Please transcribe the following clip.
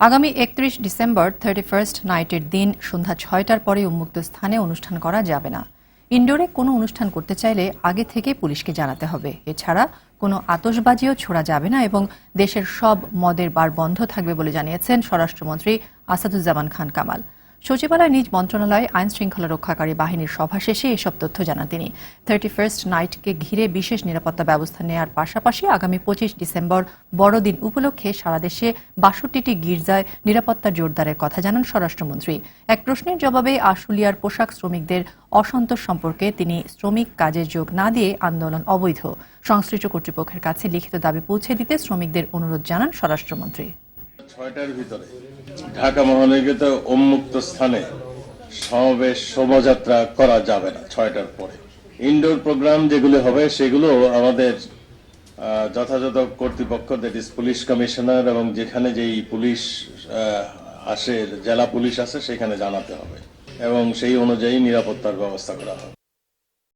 আগামী একত্রিশ December thirty first নাইটের দিন সন্ধ্যা ছয়টার পরে উন্মুক্ত স্থানে অনুষ্ঠান করা যাবে না। ইনডোরে কোনো অনুষ্ঠান করতে চাইলে আগে থেকে পুলিশকে জানাতে হবে। এছাড়া কোনো আতসবাজিও ছোড়া যাবে না এবং দেশের সব মদের বার বন্ধ থাকবে বলে জানিয়েছেন স্বরাষ্ট্রমন্ত্রী আসাদুজ্জামান খান কামাল। সচিবালয় নিজ মন্ত্রণালয়ে আইন শৃঙ্খলা রক্ষাকারী বাহিনীর সভা শেষে এসব তথ্য জানান তিনি। থার্টি ফার্স্ট নাইটকে ঘিরে বিশেষ নিরাপত্তা ব্যবস্থা নেওয়ার পাশাপাশি আগামী পঁচিশ ডিসেম্বর বড়দিন উপলক্ষে সারা দেশে বাষট্টিটি গির্জায় নিরাপত্তা জোরদারের কথা জানান স্বরাষ্ট্রমন্ত্রী। এক প্রশ্নের জবাবে আশুলিয়ার পোশাক শ্রমিকদের অসন্তোষ সম্পর্কে তিনি শ্রমিক কাজে যোগ না দিয়ে আন্দোলন অবৈধ। সংশ্লিষ্ট কর্তৃপক্ষের কাছে লিখিত দাবি পৌঁছে দিতে শ্রমিকদের অনুরোধ জানান স্বরাষ্ট্রমন্ত্রী। ছয়টার ভিতরে ঢাকা মহানগরীতে উন্মুক্ত স্থানে সমাবেশ শোভাযাত্রা করা যাবে না ছয়টার পরে। ইনডোর প্রোগ্রাম যেগুলো হবে সেগুলো আমাদের যথাযথ কর্তৃপক্ষ দ্যাট ইজ পুলিশ কমিশনার এবং যেখানে যেই পুলিশ আসে, জেলা পুলিশ আছে সেখানে জানাতে হবে এবং সেই অনুযায়ী নিরাপত্তার ব্যবস্থা করা হবে।